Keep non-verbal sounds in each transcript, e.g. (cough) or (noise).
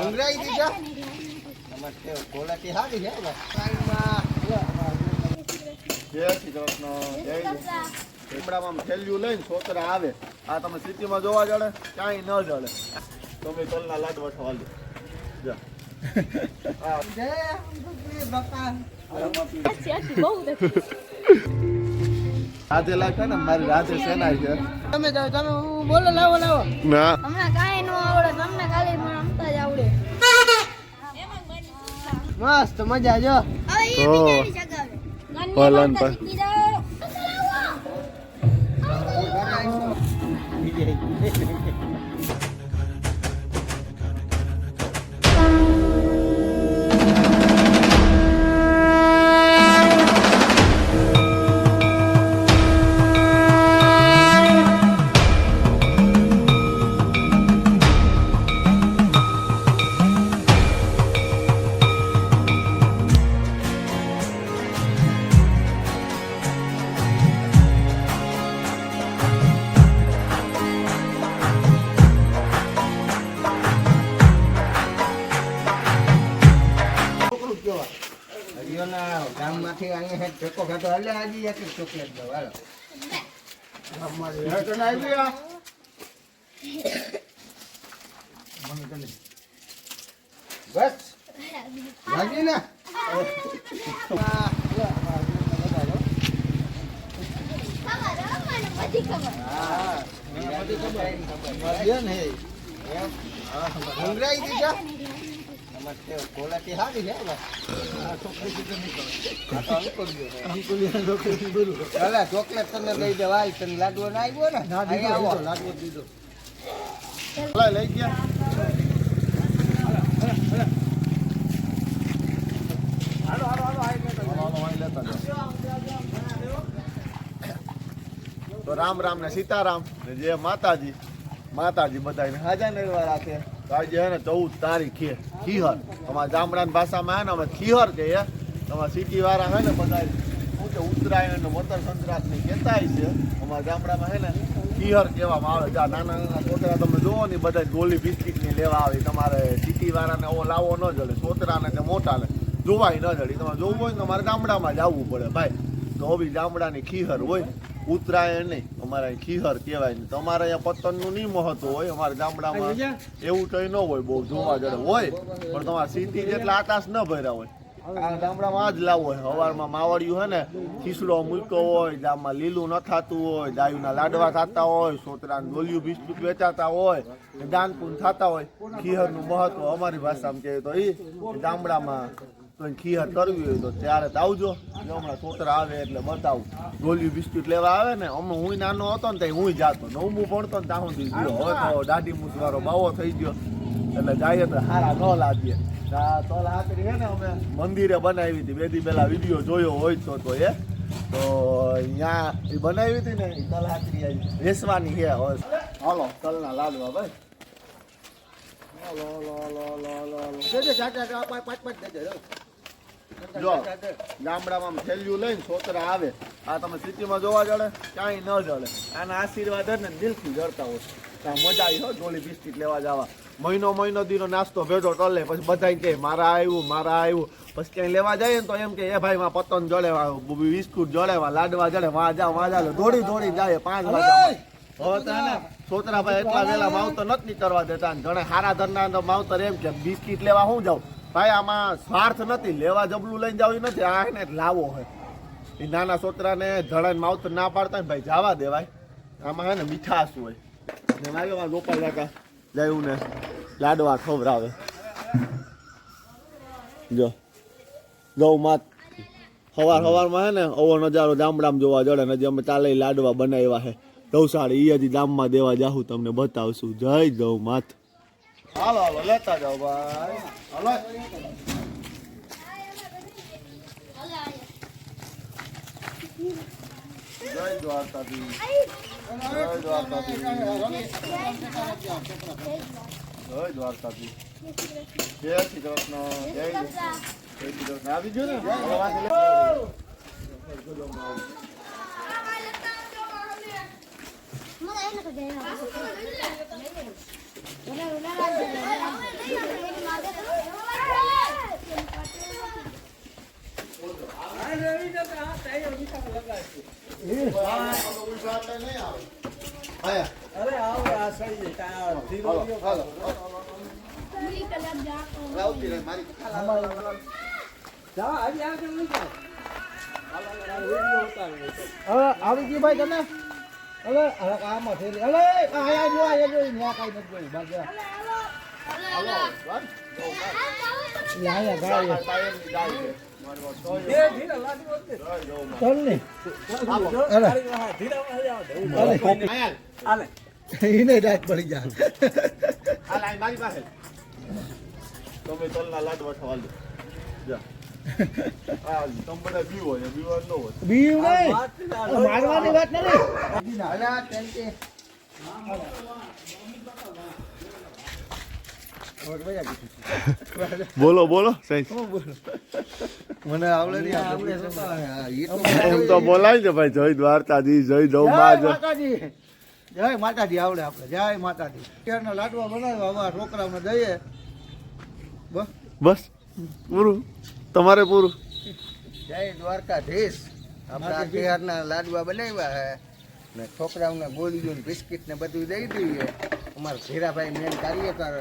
હંગરાઈ દીધા. અમાર ક્વોલિટી સારી છે જય શ્રી કૃષ્ણ જય ઝીપડામાં થેલિયું લઈને છોકરા આવે. આ તમે સિટીમાં જોવા જડે ક્યાંય ન જડે તમે તલના લાડવા ખાવા જા. હા જય બાપા રાધે લાગે ને મારી રાધે સેના છે? તમે તમે હું બોલો લાવો લાવો. ના. તમને કાંઈ ન આવડે તમને ખાલી મસ્ત મજા જો હવે એ તો ભલન પર. અંકુર ગયો. હાલે, ચોકલેટ તમે લઈ દેવાય લાડવો ના આવ્યો ને લાડવો આવો. લઈ ગયા. તો રામ રામ ને સીતારામ ને જે માતાજી માતાજી બધાને હાજા નિર્વા રાખે. તો આજે હે ને ચૌદ તારીખ છે ખીહર. અમારા ગામડાની ભાષામાં હે ને અમે ખીહર કહીએ. અમારા સિટી વાળા હે ને બધા શું કે ઉત્તરાયણ ને મકર સંક્રાંતિ કહેતાય છે. અમારા ગામડામાં હે ને ખીહર કહેવામાં આવે જા નાના નાના છોતરા તમે જોવો ને બધા ગોલી બિસ્કિટની લેવા આવે. તમારે સિટી વાળાને ઓવો લાવો ન જડે છોકરાને કે મોટાને જોવાય ન જડે તમારે જોવું હોય ને તમારે ગામડામાં જ આવવું પડે ભાઈ. તો બી ગામડાની ખીહર હોય ઉત્તરાયણ નહીં અમારે ખીહર કહેવાય ને. તમારે અહીંયા પતંગનું નહીં મહત્વ હોય અમારા ગામડામાં એવું કંઈ ન હોય બહુ જોવા જડે હોય. પણ તમારે સિટી જેટલા આકાશ ન ભર્યા હોય ગામડામાં જ લાવો હોય. સવારમાં માવડિયું હોય ને, ખીસડો મૂક્યો હોય, ગામમાં લીલું ન થતું હોય, ગાયુના લાડવા થતા હોય, સોતરાનું ડોલિયું બિસ્કુટ વેચાતા હોય, ને દાન પૂન થતા હોય. ખીહરનું મહત્વ અમારી ભાષામાં કહીએ તો એ ગામડામાં ખીહર કરવી હોય તો ત્યારે તો આવજો. હમણાં છોકરા આવે એટલે બતાવું. ગોલિયું બિસ્કુટ લેવા આવે ને, અમે હું નાનો હતો ને ત્યાં હું જાતો. નવમું ભણતો ને ત્યાં સુધી ગયો. હવે તો દાઢી મૂછ વાળો બાવો થઈ ગયો. એટલે જાય તો હારા ન લાગીએ તો તલ હાથરી છે ને અમે મંદિરે બનાવી હતી. બે દી પહેલા વીડિયો જોયો હોય તો તો એ તો અહીંયા એ બનાવી હતી ને એ તલ હાથરી આવી વેસવાની છે હાલો તલના લાડવા ભાઈ. જો. ગામડામાં થેલિયું લઈને છોકરા આવે. આ તમે સિટીમાં જોવા જડે ક્યાંય ન જડે. આના આશીર્વાદ હે ને દિલથી જડતા હોય. ત્યાં મજા આવી હો ગોળી બિસ્કિટ લેવા જવા. મહિનો મહિનો દીનો નાસ્તો ભેડો કરી પછી બધા કહે મારા આવ્યું મારા આવ્યું પછી ક્યાંય લેવા જાય ને તો એમ કે એ ભાઈ માં પતંગ જડે બિસ્કુટ જડે લાડવા જડે વાં જાવ વાં જાવ દોડી દોડી જાય પાંચ વાગ્યા હવે તો હે ભાઈ એટલા વેલા માવતર નથી કરવા દેતા ઘણા હારા ધરના માવતર એમ કે બિસ્કિટ લેવા હું જાઉં? ભાઈ આમાં સ્વાર્થ નથી લેવા જબલું લઈને જાવ નથી આ એને લાવો હોય. એ નાના સોતરાને ધડાને માવતર ના પાડતા ને ભાઈ જવા દેવાય. આમાં હે ને મીઠાશ હોય. ને મારી ગોપાલ કાકા જયું ને લાડવા ખવડાવે જો ગૌ માત સવાર સવારમાં હે ને અવો નજારો ગામડામાં જોવા જડે ને અમે ચાલે લાડવા બનાવ્યા છે ગૌશાળી એ હજી ગામમાં દેવા જાહું તમને બતાવશું જય ગૌ માત હાલો હાલો લેતા જાઓ ભાઈ હાલો જય દ્વારકાધીશ જય દ્વારકાજી જય શ્રી કૃષ્ણ જય જય શ્રી કૃષ્ણ આવી ગયો ને લગાડશું મને એને તો દેવા આયા. હાલો, આવી ગયું ભાઈ તમે હવે આમાં થયેલી હવે આ આ જો આ જો ન્યા કઈ નથી જોયું બાકી આયા ગાય. ચાલ ને અરે એને રાત પડી જા મારી પાસે તમે તલના લાડવા દો જા મારવાની વાત નથી બોલો બોલો સાહેબ મને આવડે નહીં આવડે એમ તો બોલાય ને ભાઈ જય દ્વારકાજી જય જય માતાજી. જય માતાજી આવડે આપણે. જય માતાજી. અત્યારના લાડવા બનાવ્યા હવે છોકરાઓને દઈએ. બસ. બસ પૂરું. તમારે પૂરું? જય દ્વારકાધીશ. આપણા બિહારના લાડવા બનાવ્યા હે. ને છોકરાઓને ગોળીઓ બિસ્કિટ ને બધું દઈ દઈએ. અમારા ધીરાભાઈ મેન કાર્યકર.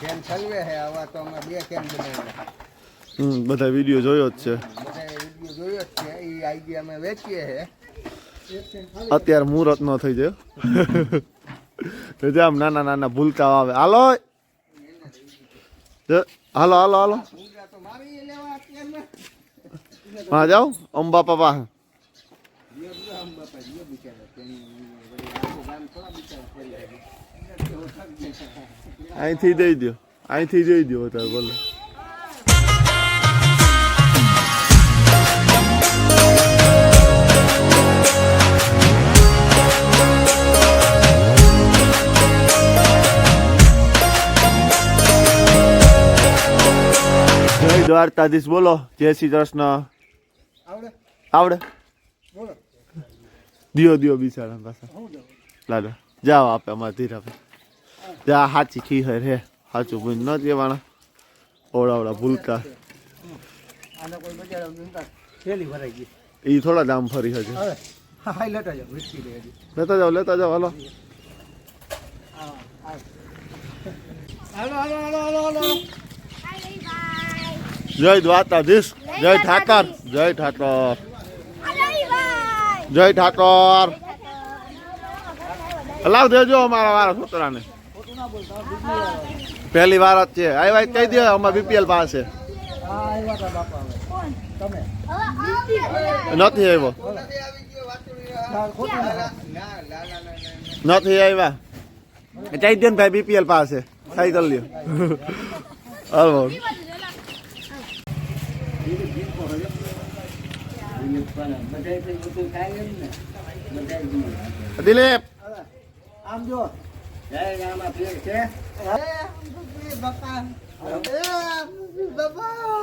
કેમ ચલવે હે આવા તો અમે બે કેમ બનાવ્યા હમ બધા વીડિયો જોયો જ છે. બધા વીડિયો જોયો જ છે. એ આઈડિયા અમે વેચીએ હે. અત્યારે મુહૂર્ત ન થઈ જાય. તો આમ નાના નાના ભૂલકા આવે. હાલો. હાલો હાલો હાલો. હા જાઓ. અંબા પાપા યો યો આમ બાપા યો બિચારા તેની વળી આખું ગામ થોડા બિચારા ફરી આવ્યા. અહીંથી દઈ દો અહીંથી જઈ દો અત્યારે બોલો. દ્વારકાધીશ બોલો. જય શ્રી કૃષ્ણ. આવડે? આવડે? બોલો. દિયો દિયો બિચારા પાછા. લાડો જાઓ આપે અમારે ધીરા જા હાચી ખીહર હે સાચું ભૂલ ન દેવાના ઓળા ભૂલકા ભરાઈ ગઈ. એ થોડા દામ ફરી હજુ. હવે હા હા લેતા જાઓ લેતા જાઓ હાલો. હાલો હાલો હાલો હાલો હાલો બાય બાય જય દ્વારકાધીશ જય ઠાકર જય ઠાકર. જય ઠાકર. લાવ દેજો અમારા વાળા છોકરાને પહેલી વાર જ છે. આવ્યા કહી દે અમારા બીપીએલ પાસે નથી આવ્યો. નથી આવ્યા કહી દે ને ભાઈ બીપીએલ પાસે ખાઈ કરી લ્યો. હાલો. દિલીપ. આમ જો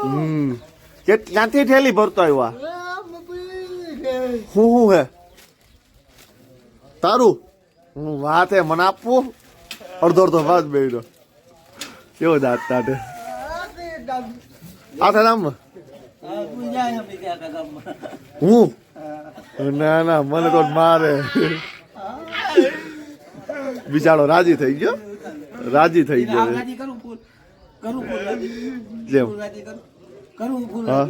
હમ. કે ક્યાંથી ઠેલી ભરતો આવ્યો હું શું હે? તારું? હું વાત હે, મને આપવું? અડધો અડધો ભાત બેડો કેવો દાંત તાટે આ નામ હું? ના ના, મને તો મારે. બિચારો રાજી થઈ ગયો? રાજી થઈ ગયો. જેમ. હા.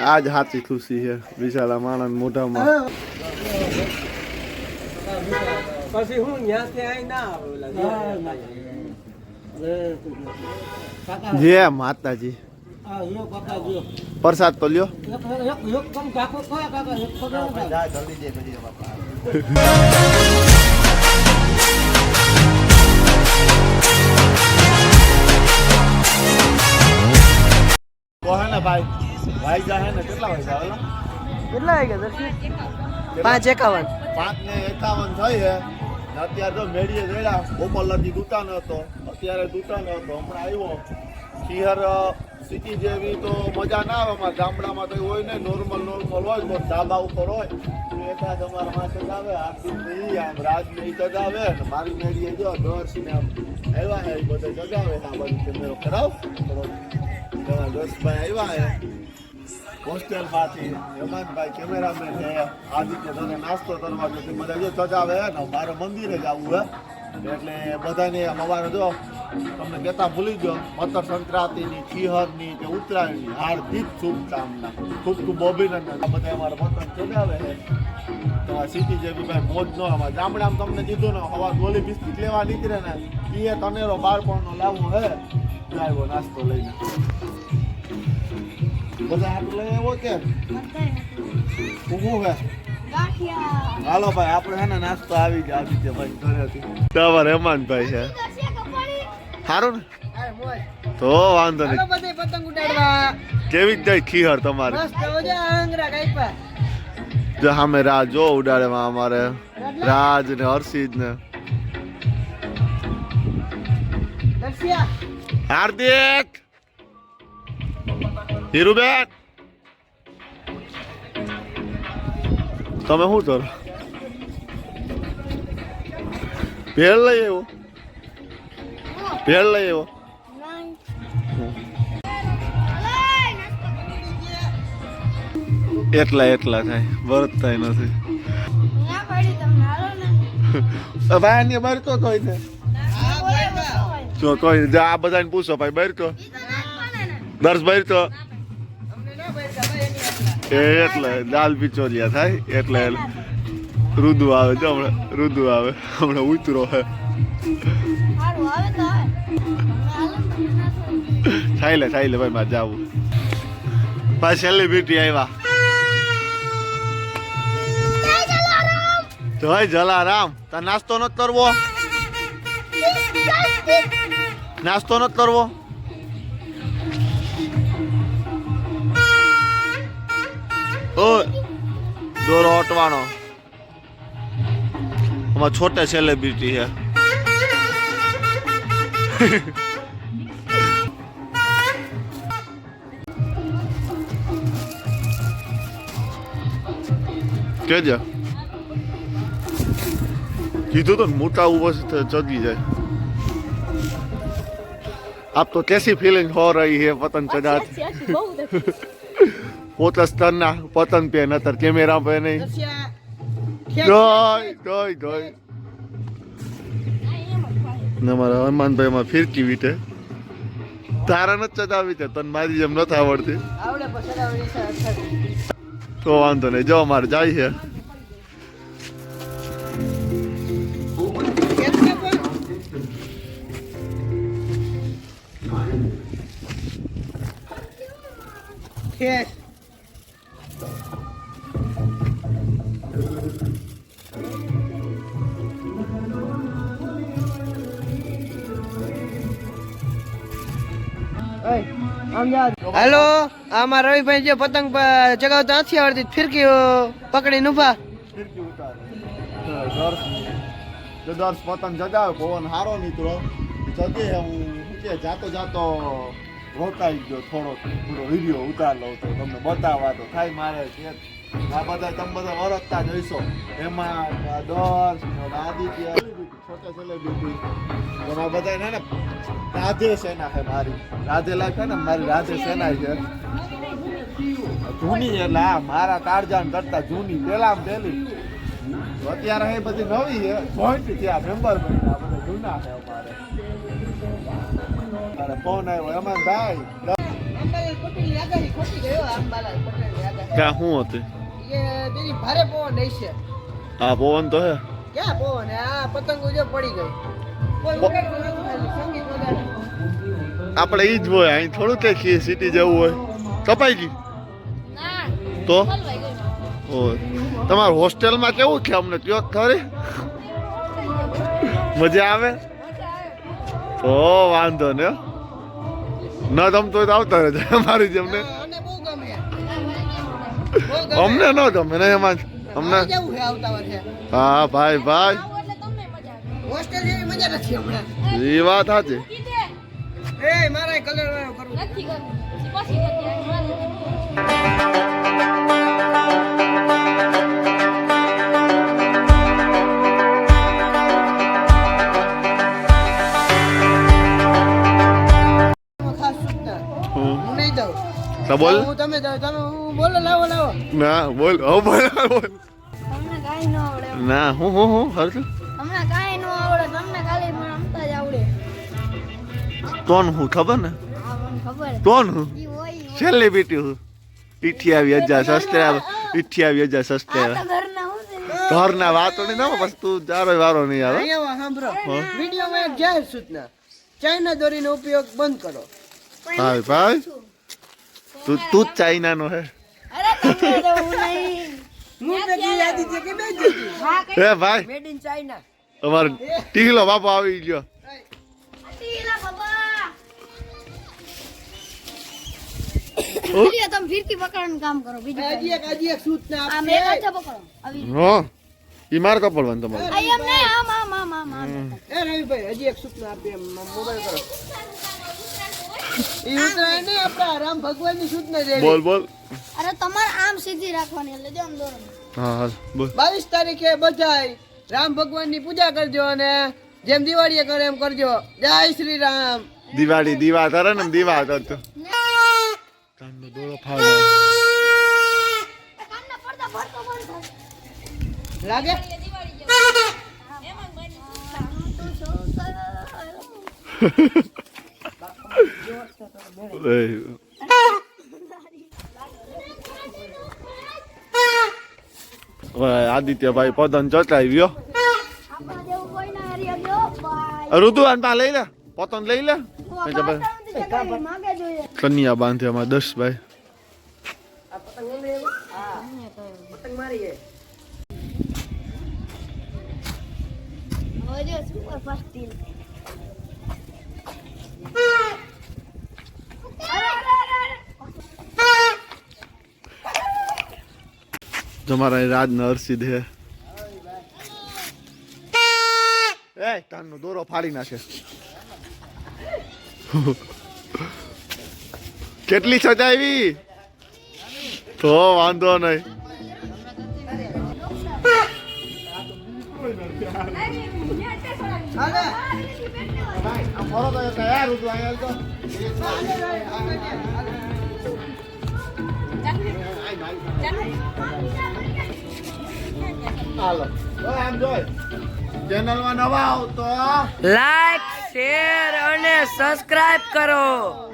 આજ હાથી ખુશી છે. બિચારા માણસ મોઢામાં. પછી હું ના આવે માતાજી. પ્રસાદ તો લ્યો. ભાઈ? ભાઈ જા ને? કેટલા વાગ્યા આવેલા કેટલા વાગ્યા પાંચ એકાવન. પાંચ ને એકાવન થઈ અત્યારે તો મેળીએ જોયા. ગોપાલજી દુકાન હતો. અત્યારે દુકાન હતો. હમણાં આવ્યો. શિહર સિટી જેવી તો મજા ના આવે. અમારા ગામડામાં તો હોય ને નોર્મલ નોર્મલ હોય બહુ ધાબા ઉપર હોય. તો એકાદ અમારા જ આવે. આરતી નહીં, આમ રાજ નહીં ચગાવે ને મારી મેળીએ જો દર્શ ને આમ આવ્યા હે બધે જગાવે ને આ બાજુ કેમેરો કરાવ. તમારા દોસ્તભાઈ આવ્યા હે. હોસ્ટેલમાંથી હેમંતભાઈ કેમેરામેન છે. આદિત્ય તને નાસ્તો કરવા જો બધા જો ચગાવે હે ને. મારે મંદિરે જવું હે. એટલે બધાને અમારે જો તમને કહેતા ભૂલી ગયો મકર સંક્રાંતિની ખીહરની કે ઉત્તરાયણની હાર્દિક શુભકામના. ખૂબ ખૂબ અભિનંદન. આ બધા અમારા પતંગ ચગાવે છે. આ સિટી જેવી ભાઈ મોજ ન આવા ગામડામાં તમને કીધું ને હવા ગોલી બિસ્કીટ લેવા નીકળે ને એ તનેરો બાળપણનો લાવવો હે. આવ્યો નાસ્તો લઈને. બધા હાથ લઈ આવ્યો કે ઊભું હે. હાલો ભાઈ આપણે હે ને નાસ્તો આવી જ આવી જાય ભાઈ ઘરેથી. તમારે હેમાનભાઈ છે. સારું ને? તો વાંધો નહીં. પતંગ ઉડાડવા. કેવી જાય ખીહર તમારી? જો સામે રાજ જો ઉડાડેમાં અમારે. રાજ ને હર્ષિદ ને. હાર્દિક! હીરુબેન! તમે શું કરો? પહેલ લઈ આવ્યો. ભેળ લઈ આવ્યો. એટલા એટલા થાય. ભરત થાય નથી. ભાઈ કોઈ ને જો આ બધાને પૂછો, ભાઈ બાર તો ઈ તો ના જ પડે ને દર્શ બાર તો અમને ના બેઠા ભાઈ એની આટલા એ, એટલે, દાલ બિચોલિયા થાય, એટલે રુદુ આવે. જો, હમણાં રુદુ આવે. હમણાં ઉતરો હે. થાય લે થાય લે ભાઈ મારે જાવું. પાછી સેલિબ્રિટી આવ્યા જય જલારામ. તાર નાસ્તો ન કરવો? નાસ્તો ન કરવો? ઓ દોરો હટવાનો અમાર છોટે સેલિબ્રિટી છે. કેજો? કીધું તો મોટા ઉપર ચગી જાય. આપ તો કેસી ફિલિંગ હો રહી હે પતંગ ચઢાતી પોતે સ્તરના પતન પે નતર કેમેરા પે નહીં ડોય ડોય ડોય. ને મારા હનુમાનભાઈ માં ફિરકી વીટે. તારા નથી ચડાવી છે તને મારી જેમ નથી આવડતી. તો વાંધો નહીં જો અમારે જાય છે. કેમ હેલો, આમાં રવિભાઈ જે પતંગ ચગાવતા નથી આવડતી ફિરકી પકડી નુભા દર્શ જો પતંગ જગાવે પવન હારો નીકળો. જગે હું કે જાતો જાતો રોકાઈ ગયો થોડો થોડો વીડિયો ઉતાર લઉં તો તમને બતાવવા તો થાય મારે છે આ બધા તમે બધા વરસતા જોઈશો એમાં દસ આદિત્ય છોટા સેલિબ્રિટી બધા ને રાધે સેના છે મારી. રાધે લાઈફ છે ને મારી રાધે સેના છે. જૂની એટલે આ મારા કાળજાન કરતા જૂની પેલા પેલી તો અત્યારે એ બધી નવી છે. જોઈન્ટ થયા મેમ્બર બન્યા આ બધા જૂના છે અમારે. તારે ફોન આવ્યો એમાં ભાઈ ક્યાં શું હતું? ભારે પવન રહેશે આ પવન તો હે? ક્યાં પવન? આ પતંગો જો પડી ગઈ. આપણે ઈ જ હોય અહીં થોડું કે છીએ સિટી જવું હોય. કપાઈ ગઈ? તો? તમારા હોસ્ટેલમાં કેવું છે અમને? કયો ખરી? મજા આવે? તો વાંધો ને ન જમતો હોય તો આવતા રહેજો (laughs) અમારી જેમ ને. અમને ન ગમે ને એમાં અમને હા ભાઈ ભાઈ. હોસ્ટેલ જેવી મજા નથી હમણાં. એ વાત સાચી. એ મારા કલર વાળો કરવું નથી કરવું પછી નથી. બોલ. હું તમે તમે બોલો લાવો લાવો. ના બોલ. હવે બોલ ન હું હું હું હરશું તોન હું ખબર ને? હા? મને ખબર તોન હું. બીટી હું ઇઠ્યાવી હજાર સસ્તે ઇઠ્યાવી હજાર આ સબસ્ક્રાઈબર તો ઘરના વાતો નહીં ના બસ તું તારો વારો નહીં આવે. સાંભળો. વિડીયોમાં એક જાહેર સૂચના ચાઇના દોરીનો ઉપયોગ બંધ કરો. ભાઈ ભાઈ. તું તું જ ચાઇનાનો હે. હે ભાઈ. મેડ ઇન ચાઇના અમારો ટીકલો બાપો આવી ગયો. ઈ કપડ કપડવાનું તમારે. આ એમ નહીં આમ આમ આમ આમ આમ. એ રવિભાઈ હજી એક સૂચના આપી મોબાઈલ કરો. એ ઉતરાય નહીં આપણા રામ ભગવાનની સૂચના છે બોલ બોલ. અરે તમારે આમ સીધી રાખવાની એટલે જો આમ દોરો. હા હા બોલ. બાવીસ તારીખે બધાય રામ ભગવાનની પૂજા કરજો અને જેમ દિવાળીએ કરે એમ કરજો. જય શ્રી રામ. દિવાળી દીવા કરે ને દીવા કરતો કાનનો દોરો ફાડો. કાનના પડદા ભરતો બંધ થાય લાગે આદિત્યભાઈ પદન ચટાવ્યો આપણા જેવું કોઈ ના હારી આવ્યો બાય ઋતુ આન લઈ લે. પતંગ લઈ લે કન્યા બાંધે અમારે દસ ભાઈ આ પતંગ એમ એવું? હા પતંગ મારી છે હવે જો સુપર ફાસ્ટ ટીલ અરે અરે અરે અરે તમારા રાજ નરસિંહ હે (laughs) એ કાનનો દોરો ફાડી નાખે કેટલી સજા આવી? તો વાંધો નહીં. ચેનલમાં નવા આવ તો લાઈક શેર અને સબસ્ક્રાઇબ કરો.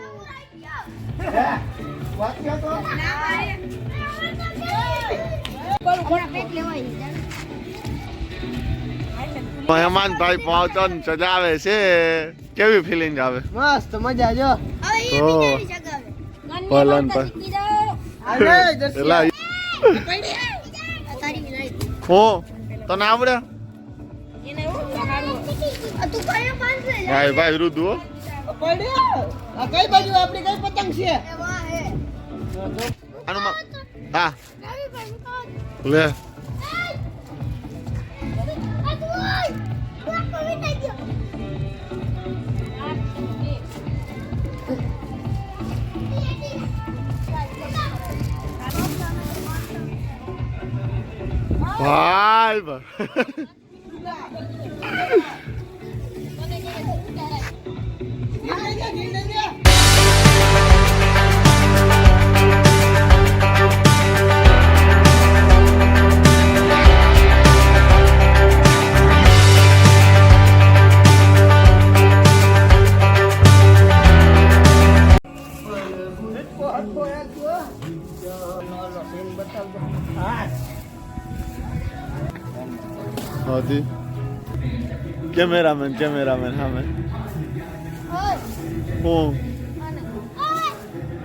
મહેમાનભાઈ પહોંચન સજાવે છે. કેવી ફિલિંગ આવે? મસ્ત મજા જો. તો. પલન પર હું તને આવડે? આ તું કયો પાંચે ભાઈ ભાઈ રુદુ પડ્યો. આ કઈ બાજુ? આપણી કઈ પતંગ છે? એ વાહ હે આનું હા. ભાઈ લે આ તું હતી કેમેરામેન કેમેરામેન સામે ઓય. હું? આને ઓય.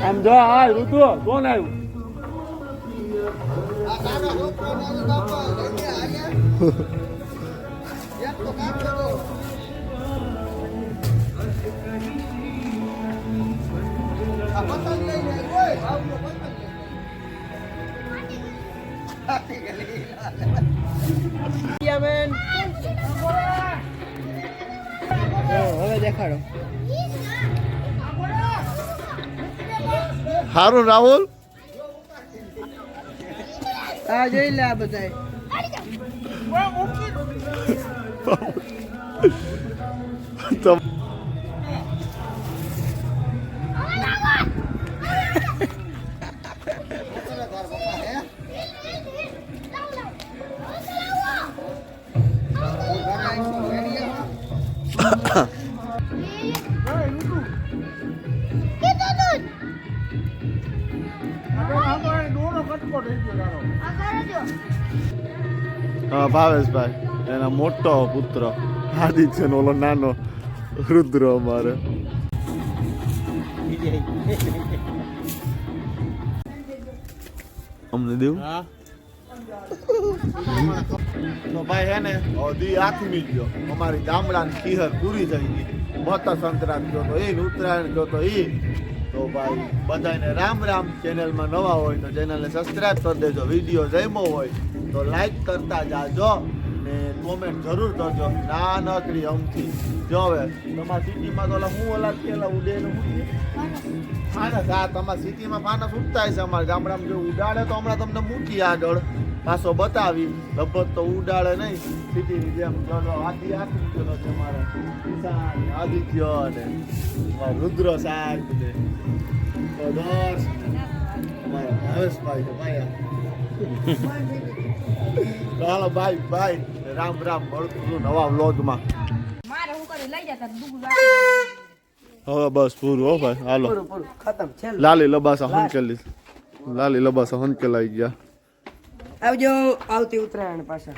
આમ જો હા ઋતુ કોણ આવ્યું આ નાનો સારું રાહુલ? આ જોઈ લે આ બધાય. (laughs) તો હા ભાવેશભાઈ એના મોટો પુત્ર આદિત્ય નો ઓલો નાનો રુદ્ર અમારે. અમને દેવું? તો ભાઈ હે ને દી આથમી ગયો. અમારી ગામડાની ખીહર પૂરી થઈ ગઈ. મોટા સંક્રાંત ગયો તો એ ઉત્તરાયણ ગયો તો એ તો ભાઈ બધાને રામ રામ ચેનલમાં નવા હોય તો ચેનલને સબસ્ક્રાઈબ કરી દેજો. વીડિયો જમ્યો હોય તો લાઈક કરતા જાજો ને કોમેન્ટ જરૂર કરજો. ના નકરી અમથી જો હવે તમારા સિટીમાં તો ઓલા હું ઓલા કેલા ઉડે ને હું ફાનસ હા તમારા સિટીમાં ફાનસ ઉડતા હશે અમારા ગામડામાં જો ઉડાડે તો હમણાં તમને મૂકી આગળ. પાછો બતાવી લગભગ તો ઉડાડે નહીં. સીટીની જેમ આથી ચલો તમારે કિસાન આદિત્ય અને રુદ્ર સાહેબ ને પ્રદર્શ ને અમારા ભાવેશભાઈ છે ભાઈ. હાલો ભાઈ ભાઈ રામ રામ મળતું છું નવા વ્લોગમાં. મારે હું કરી? લઈ જતા દુગું હવે બસ પૂરું હો ભાઈ હાલો. પૂરું પૂરું ખતમ છે લાલી લબાસા હંકેલી લાલી લબાસા હંકેલાઈ ગયા. આવજો આવતી ઉત્તરાયણ પાછા.